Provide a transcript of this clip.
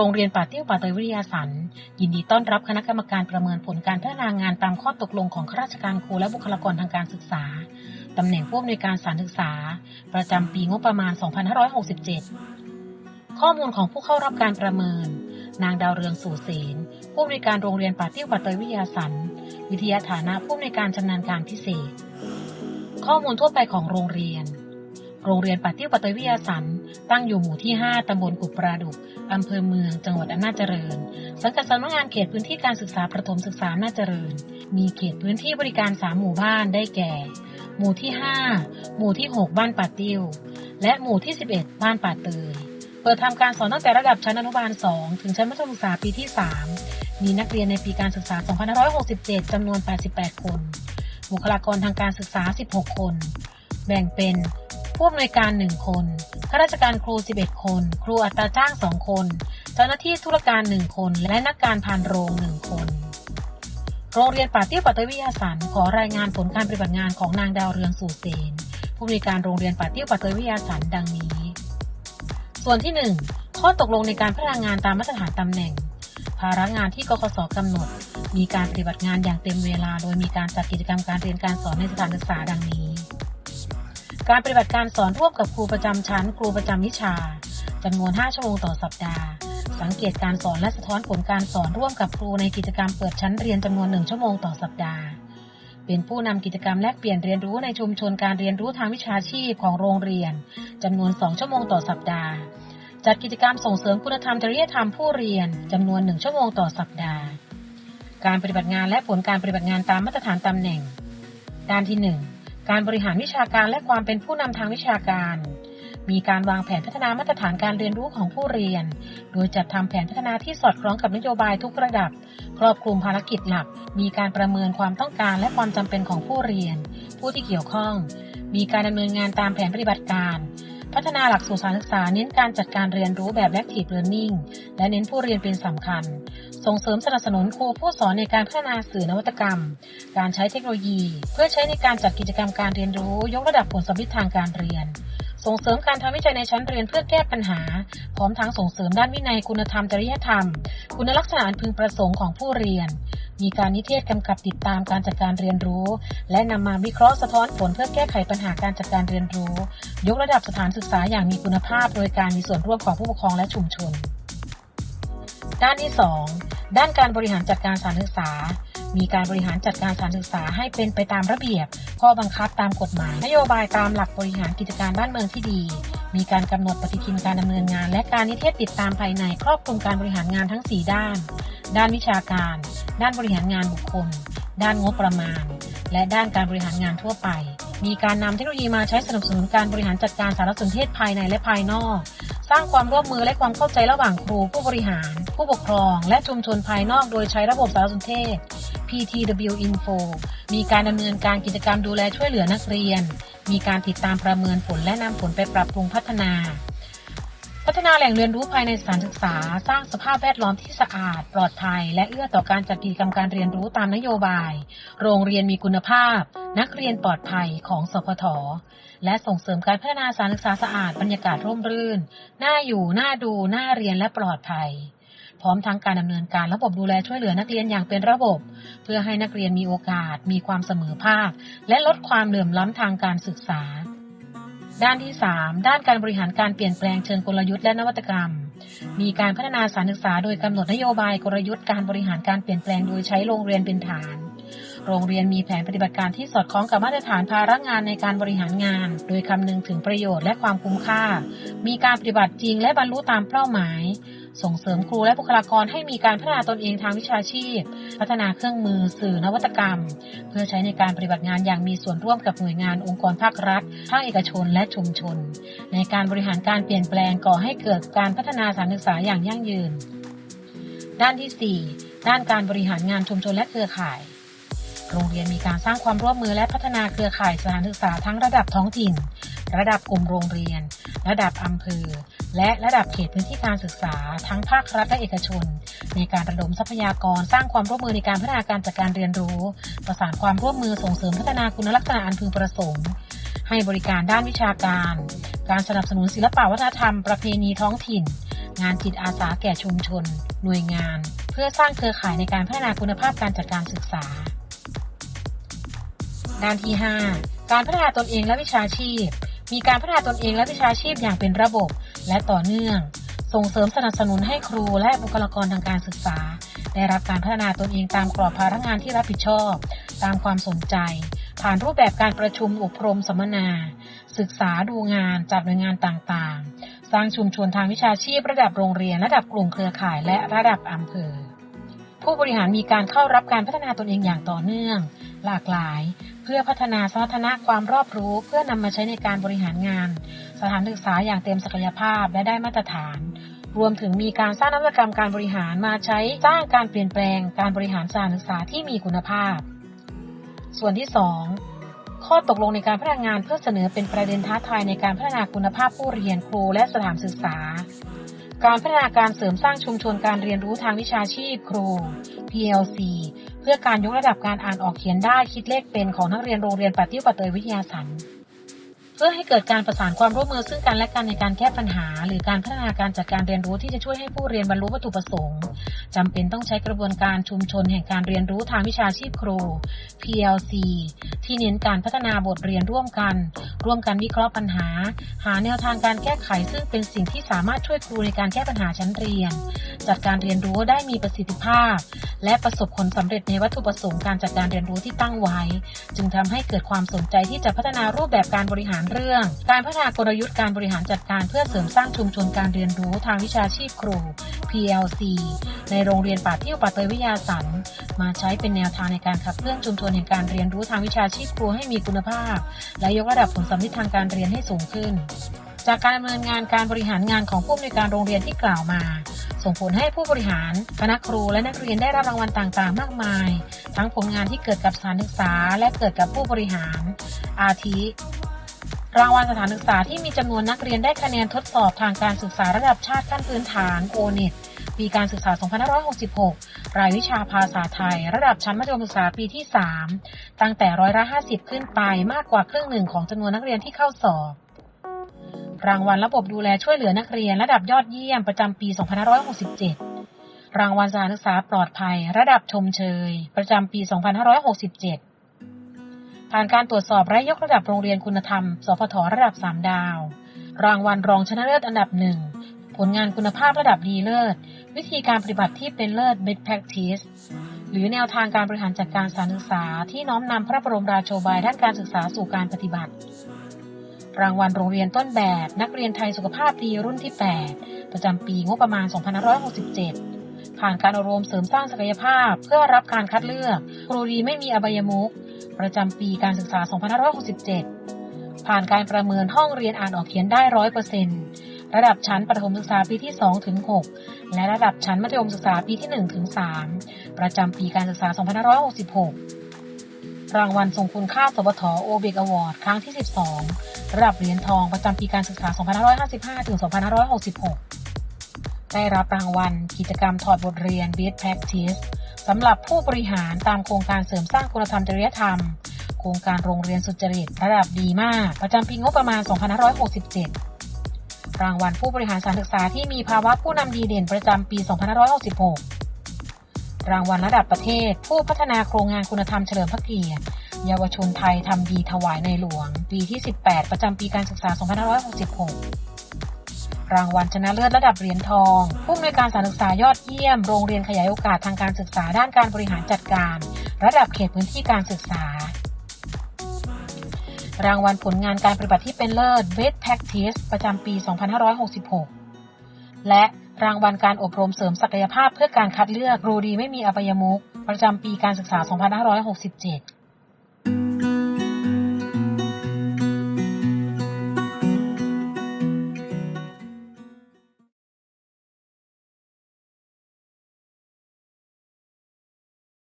รงเรียนป่าเตี้ยวป่าเตยวิทยาสันยินดีต้อนรับคณะกรรมการประเมินผลการพัฒนางานตามข้อตกลงของข้าราชการครูและบุคลากรทางการศึกษาตำแหน่งผู้อำนวยการสานศึกษา ประจำปีงบประมาณ 2567 ข้อมูลของผู้เข้ารับการประเมิน นางดาวเรืองสู่เสนผู้อำนวยการโรงเรียนป่าเตี้ยวป่าเตยวิทยาสันวิทยาฐานะผู้อำนวยการชำนาญการพิเศษ ข้อมูลทั่วไปของโรงเรียน โรงเรียนป่าตี้วป่าเตยวิทยาสันตั้งอยู่หมู่ที่ 5 ตำบลกุปราดุกอำเภอเมือง จังหวัดอำนาจเจริญ สังกัดสำนักงานเขตพื้นที่การศึกษาประถมศึกษาอำนาจเจริญ มีเขตพื้นที่บริการ 3 หมู่บ้านได้แก่ หมู่ที่ 5 หมู่ที่ 6 บ้านป่าติ้ว และหมู่ที่ 11 บ้านป่าเตย เปิดทำการสอนตั้งแต่ระดับชั้นอนุบาล 2 ถึงชั้นมัธยมศึกษาปีที่ 3 มีนักเรียนในปีการศึกษา 2567 จำนวน 88 คน บุคลากรทางการศึกษา 16 คน แบ่งเป็น ผู้อำนวยการ 1 คน ข้าราชการครู 11 คน ครูอัตราจ้าง 2 คน เจ้าหน้าที่ธุรการ 1 คน และนักการพานโรง 1 คน โรงเรียนป่าเตี้ยวปัตตวิทยาสันขอรายงานผลการปฏิบัติงานของนางดาวเรืองสู่เสนผู้อำนวยการโรงเรียนป่าเตี้ยวปัตตวิทยาสันดังนี้ ส่วนที่ 1 ข้อตกลงในการพัฒนางานตามมาตรฐานตำแหน่ง ภาระงานที่กกสกำหนด มีการปฏิบัติงานอย่างเต็มเวลา โดยมีการจัดกิจกรรมการเรียนการสอนในสถานศึกษาดังนี้ การปฏิบัติการสอนร่วมกับครูประจำชั้น ครูประจำวิชาจำนวน 5 ชั่วโมงต่อสัปดาห์ สังเกตการสอนและสะท้อนผลการสอนร่วมกับครูในกิจกรรมเปิดชั้นเรียนจำนวน 1 ชั่วโมงต่อสัปดาห์ เป็นผู้นำกิจกรรมแลกเปลี่ยนเรียนรู้ในชุมชนการเรียนรู้ทางวิชาชีพของโรงเรียนจำนวน 2 ชั่วโมงต่อสัปดาห์ จัดกิจกรรมส่งเสริมคุณธรรมจริยธรรมผู้เรียนจำนวน 1 ชั่วโมงต่อสัปดาห์ การปฏิบัติงานและผลการปฏิบัติงานตามมาตรฐานตำแหน่ง ด้านที่ 1 การบริหารวิชาการและความเป็นผู้นำทางวิชาการ มีการวางแผนพัฒนามาตรฐานการเรียนรู้ของผู้เรียน โดยจัดทำแผนพัฒนาที่สอดคล้องกับนโยบายทุกระดับ ครอบคลุมภารกิจหลัก มีการประเมินความต้องการและความจำเป็นของผู้เรียน ผู้ที่เกี่ยวข้อง มีการดำเนินงานตามแผนปฏิบัติการ พัฒนาหลักสูตรการศึกษาเน้นการจัดการเรียนรู้แบบ active learning และเน้นผู้เรียนเป็นสำคัญ ส่งเสริมสนับสนุนครูผู้สอนในการพัฒนาสื่อนวัตกรรม การใช้เทคโนโลยี เพื่อใช้ในการจัดกิจกรรมการเรียนรู้ ยกระดับผลสำลิดทางการเรียน ส่งเสริมการทำวิจัยในชั้นเรียนเพื่อแก้ปัญหา พร้อมทั้งส่งเสริมด้านวินัยคุณธรรมจริยธรรม คุณลักษณะพึงประสงค์ของผู้เรียนมีการนิเทศกำกับติดตามการจัดการเรียนรู้ และนำมาวิเคราะห์สะท้อนผลเพื่อแก้ไขปัญหาการจัดการเรียนรู้ ยกระดับสถานศึกษาอย่างมีคุณภาพ โดยการมีส่วนร่วมของผู้ปกครองและชุมชน ด้านที่ 2 ด้านการบริหารจัดการสถานศึกษา มีการบริหารจัดการสถานศึกษาให้เป็นไปตามระเบียบ ข้อบังคับตามกฎหมาย นโยบายตามหลักบริหารกิจการบ้านเมืองที่ดี มีการกำหนดปฏิทินการดำเนินงาน และการนิเทศติดตามภายใน ครอบคลุมการบริหารงานทั้ง 4 ด้าน ด้านวิชาการ ด้านบริหารงานบุคคล ด้านงบประมาณ และด้านการบริหารงานทั่วไป มีการนำเทคโนโลยีมาใช้สนับสนุนการบริหารจัดการสารสนเทศภายในและภายนอก สร้างความร่วมมือและความเข้าใจระหว่างครูผู้บริหาร ผู้ปกครอง และชุมชนภายนอกโดยใช้ระบบสารสนเทศ PTW Info มีการดำเนินการกิจกรรมดูแลช่วยเหลือนักเรียน มีการติดตามประเมินผลและนำผลไปปรับปรุงพัฒนา พัฒนาแหล่งเรียนรู้ภายในสถานศึกษา สร้างสภาพแวดล้อมที่สะอาด ปลอดภัย และเอื้อต่อการจัดกิจกรรมการเรียนรู้ตามนโยบาย โรงเรียนมีคุณภาพ นักเรียนปลอดภัยของสพทและส่งเสริมการพัฒนาสถานศึกษาสะอาดบรรยากาศร่มรื่นน่าอยู่น่าดูน่าเรียนและปลอดภัย พร้อมทั้งการดำเนินการระบบดูแลช่วยเหลือนักเรียนอย่างเป็นระบบ เพื่อให้นักเรียนมีโอกาส มีความเสมอภาค และลดความเหลื่อมล้ำทางการศึกษา ด้านที่ 3 ด้านการบริหารการเปลี่ยนแปลงเชิงกลยุทธ์และนวัตกรรม มีการพัฒนาสารศึกษาโดยกำหนดนโยบายกลยุทธ์การบริหารการเปลี่ยนแปลงโดยใช้โรงเรียนเป็นฐาน โรงเรียนมีแผนปฏิบัติการที่สอดคล้องกับมาตรฐานภาระงานในการบริหารงาน โดยคำนึงถึงประโยชน์และความคุ้มค่า มีการปฏิบัติจริงและบรรลุตามเป้าหมาย ส่งเสริมครูและบุคลากรให้มีการพัฒนาตนเองทางวิชาชีพ พัฒนาเครื่องมือสื่อนวัตกรรม เพื่อใช้ในการปฏิบัติงานอย่างมีส่วนร่วมกับหน่วยงานองค์กรภาครัฐ ภาคเอกชนและชุมชน ในการบริหารการเปลี่ยนแปลงก่อให้เกิดการพัฒนาสถานศึกษาอย่างยั่งยืน ด้านที่ 4 ด้านการบริหารงานชุมชนและเครือข่ายโรงเรียนมีการสร้างความร่วมมือและพัฒนาเครือข่ายสถานศึกษาทั้งระดับท้องถิ่น ระดับกลุ่มโรงเรียน ระดับอำเภอ และระดับเขตพื้นที่การศึกษา ทั้งภาครัฐและเอกชน ในการระดมทรัพยากรสร้างความร่วมมือในการพัฒนาการจัดการเรียนรู้ ประสานความร่วมมือส่งเสริมพัฒนาคุณลักษณะอันพึงประสงค์ ให้บริการด้านวิชาการ การสนับสนุนศิลปวัฒนธรรมประเพณีท้องถิ่น งานจิตอาสาแก่ชุมชน หน่วยงาน เพื่อสร้างเครือข่ายในการพัฒนาคุณภาพการจัดการศึกษา ด้านที่ 5 การพัฒนาตนเองและวิชาชีพ มีการพัฒนาตนเองและวิชาชีพอย่างเป็นระบบ และต่อเนื่อง ส่งเสริมสนับสนุนให้ครูและบุคลากรทางการศึกษา ได้รับการพัฒนาตนเองตามกรอบภาระงานที่รับผิดชอบ ตามความสนใจ ผ่านรูปแบบการประชุมอบรมสัมมนา ศึกษาดูงานจากหน่วยงานต่างๆ สร้างชุมชนทางวิชาชีพระดับโรงเรียนระดับกลุ่มเครือข่ายและระดับอำเภอผู้บริหารมีการเข้ารับการพัฒนาตนเองอย่างต่อเนื่อง หลากหลาย พื่อพัฒนาสมรรถนะความรอบรู้เพื่อนำมาใช้ในการบริหารงาน สถานศึกษาอย่างเต็มศักยภาพและได้มาตรฐาน รวมถึงมีการสร้างนวัตกรรมการบริหารมาใช้สร้างการเปลี่ยนแปลงการบริหารสถานศึกษาที่มีคุณภาพ ส่วนที่ 2 ข้อตกลงในการพัฒนางานเพื่อเสนอเป็นประเด็นท้าทายในการพัฒนาคุณภาพผู้เรียนครูและสถานศึกษาการพัฒนาการเสริมสร้างชุมชนการเรียนรู้ทางวิชาชีพครู PLC เพื่อการยกระดับการอ่านออกเขียนได้คิดเลขเป็นของนักเรียนโรงเรียนปาติ้วปเตยวิทยาสันเพื่อให้เกิดการประสานความร่วมมือซึ่งกันและกันในการแก้ปัญหา หรือการพัฒนาการจัดการเรียนรู้ที่จะช่วยให้ผู้เรียนบรรลุวัตถุประสงค์จำเป็นต้องใช้กระบวนการชุมชนแห่งการเรียนรู้ทางวิชาชีพครู PLC ที่เน้นการพัฒนาบทเรียนร่วมกัน ร่วมกันวิเคราะห์ปัญหา หาแนวทางการแก้ไขซึ่งเป็นสิ่งที่สามารถช่วยครูในการแก้ปัญหาชั้นเรียน จัดการเรียนรู้ได้มีประสิทธิภาพ และประสบผลสำเร็จในวัตถุประสงค์การจัดการเรียนรู้ที่ตั้งไว้ จึงทำให้เกิดความสนใจที่จะพัฒนารูปแบบการบริหารเรื่อง การพัฒนากลยุทธ์การบริหารจัดการเพื่อเสริมสร้างชุมชนการเรียนรู้ทางวิชาชีพครู PLC ในโรงเรียนป่าเที่ยวป่าเตยวิทยาสันมาใช้เป็นแนวทางในการขับเคลื่อนชุมชนแห่งการเรียนรู้ทางวิชาชีพครูให้มีคุณภาพ และยกระดับผลสำลิดทางการเรียนให้สูงขึ้น จากการดำเนินงานการบริหารงานของผู้อำนวยการโรงเรียนที่กล่าวมา ส่งผลให้ผู้บริหาร คณะครูและนักเรียนได้รับรางวัลต่างๆ มากมาย ทั้งผลงานที่เกิดกับสถานศึกษา และเกิดกับผู้บริหาร อาทิ รางวัลสถานศึกษาที่มีจำนวนนักเรียนได้คะแนนทดสอบทางการศึกษาระดับชาติขั้นพื้นฐาน o n e t ปีการศึกษา 2566 รายวิชาภาษาไทย ระดับชั้นมัธยมศึกษาปีที่ 3 ตั้งแต่ร้อยละ 50 ขึ้นไปมากกว่าครึ่งหนึ่งของจำนวนนักเรียนที่เข้าสอบ รางวัลระบบดูแลช่วยเหลือนักเรียนระดับยอดเยี่ยมประจำปี 2567 รางวัลสถานศึกษาปลอดภัย ระดับชมเชย ประจำปี 2567 ผ่านการตรวจสอบและยกระดับโรงเรียนคุณธรรม สพทระดับ 3 ดาว รางวัลรองชนะเลิศอันดับหนึ่งผลงานคุณภาพระดับดีเลิศ วิธีการปฏิบัติที่เป็นเลิศ best practice หรือแนวทางการบริหารจัดการสถานศึกษาที่น้อมนำพระบรมราโชบายด้านการศึกษาสู่การปฏิบัติ รางวัลโรงเรียนต้นแบบ นักเรียนไทยสุขภาพดีรุ่นที่ 8 ประจำปีงบประมาณ 2567 ผ่านการอบรมเสริมสร้างศักยภาพ เพื่อรับการคัดเลือก ครูดีไม่มีอบายมุขประจำปีการศึกษา 2567 ผ่านการประเมินห้องเรียนอ่านออกเขียนได้ร้อยเปอร์เซ็นต์ระดับชั้นประถมศึกษาปีที่2ถึง6และระดับชั้นมัธยมศึกษาปีที่1ถึง3ประจำปีการศึกษา 2566 รางวัลทรงคุณค่า สวทโอเบกอวอร์ดครั้งที่ 12 ระดับเหรียญทองประจำปีการศึกษา 2555 ถึง 2566 ได้รับรางวัลกิจกรรมถอดบทเรียน Best Practice สำหรับผู้บริหารตามโครงการเสริมสร้างคุณธรรมจริยธรรม โครงการโรงเรียนสุจริตระดับดีมาก ประจำปีงบประมาณ 2567 รางวัลผู้บริหารสถานศึกษาที่มีภาวะผู้นำดีเด่นประจำปี 2566 รางวัลระดับประเทศ ผู้พัฒนาโครงงานคุณธรรมเฉลิมพระเกียรติเยาวชนไทยทำดีถวายในหลวง ปีที่ 18 ประจำปีการศึกษา 2566 รางวัลชนะเลิศระดับเหรียญทอง ผู้อำนวยการสานศึกษายอดเยี่ยม โรงเรียนขยายโอกาสทางการศึกษาด้านการบริหารจัดการ ระดับเขตพื้นที่การศึกษา รางวัลผลงานการปฏิบัติที่เป็นเลิศ Best Practice ประจำปี 2566 และ รางวัลการอบรมเสริมศักยภาพเพื่อการคัดเลือกครูดีไม่มีอบายมุขประจำปีการศึกษา 2567